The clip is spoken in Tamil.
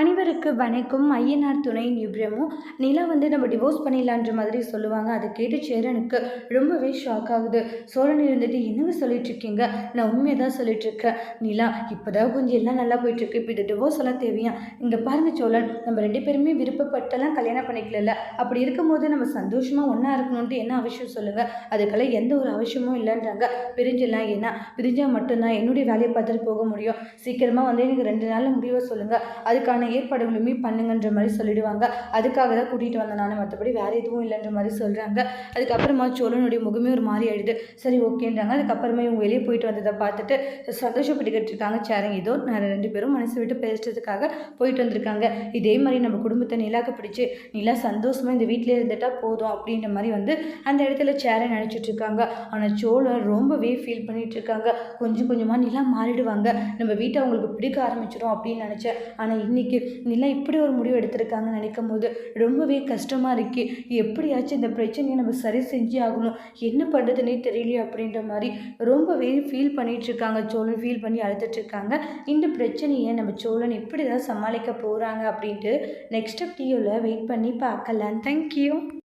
அனைவருக்கு வணக்கம். ஐயனார் துணை நிபுரமும் நிலா வந்து நம்ம டிவோர்ஸ் பண்ணிடலான்ற மாதிரி சொல்லுவாங்க. அதை கேட்டு சேரனுக்கு ரொம்பவே ஷாக் ஆகுது. சோழன் இருந்துட்டு என்னங்க சொல்லிட்டு இருக்கீங்க? நான் உண்மையை தான் சொல்லிட்டு இருக்கேன். நிலா இப்போதான் கொஞ்சம் எல்லாம் நல்லா போயிட்டு இருக்கு. இப்போ இது டிவோர்ஸ் எல்லாம் தேவையா? இங்கே பாருங்க சோழன். நம்ம ரெண்டு பேருமே விருப்பப்பட்டெல்லாம் கல்யாணம் பண்ணிக்கல அப்படி இருக்கும்போது நம்ம சந்தோஷமா ஒன்றா இருக்கணும்ட்டு என்ன அவசியம் சொல்லுங்க? அதுக்கெல்லாம் எந்த ஒரு அவசியமும் இல்லைன்றாங்க. பிரிஞ்சிடலாம் ஏன்னா பிரிஞ்சால் மட்டும்தான் என்னுடைய வேலையை பார்த்துட்டு போக முடியும். சீக்கிரமாக வந்து எனக்கு ரெண்டு நாளில் முடிவை சொல்லுங்கள் அதுக்கான ஏற்பாடுகளுமே பண்ணுங்கன்ற மாதிரி சொல்லிடுவாங்க. அதுக்காக தான் கூட்டிகிட்டு வந்தேன் நான். மற்றபடி வேறு எதுவும் இல்லைன்ற மாதிரி சொல்கிறாங்க அதுக்கப்புறமா சோழனுடைய முகமே ஒரு மாதிரி ஆகிடுது சரி ஓகேன்றாங்க. அதுக்கப்புறமா இவங்க வெளியே போயிட்டு வந்ததை பார்த்துட்டு சந்தோஷப்பட்டுக்கிட்டு இருக்காங்க. சேரங்க ஏதோ நான் ரெண்டு பேரும் மனசு விட்டு பேசுறதுக்காக போயிட்டு வந்திருக்காங்க. இதே மாதிரி நம்ம குடும்பத்தை நிலாக்க பிடிச்சி நிலா சந்தோஷமாக இந்த வீட்டிலே இருந்துட்டா போதும் அப்படின்ற மாதிரி வந்து அந்த இடத்துல சேரை நினச்சிட்டு இருக்காங்க. ஆனால் சோழன் ரொம்பவே ஃபீல் பண்ணிட்டு இருக்காங்க. கொஞ்சம் கொஞ்சமாக நிலா மாறிடுவாங்க. நம்ம வீட்டை அவங்களுக்கு பிடிக்க ஆரம்பிச்சிடும் அப்படின்னு நினச்சேன். ஆனால் இன்னைக்கு நிலா இப்படி ஒரு முடிவு எடுத்திருக்காங்கன்னு நினைக்கும் போது ரொம்பவே கஷ்டமாக இருக்குது எப்படியாச்சும் இந்த பிரச்சனையை நம்ம சரி செஞ்சு ஆகணும். என்ன பண்ணுறதுனே தெரியலையே அப்படின்ற மாதிரி ரொம்பவே ஃபீல் பண்ணிகிட்ருக்காங்க இருக்காங்க. சோழன் ஃபீல் பண்ணி அழுத்துட்ருக்காங்க இந்த பிரச்சனையை நம்ம சோழன் எப்படி தான் சமாளிக்க போகிறாங்க அப்படின்ட்டு நெக்ஸ்ட் வீடியோவில் வெயிட் பண்ணி பார்க்கலாம். தேங்க்யூ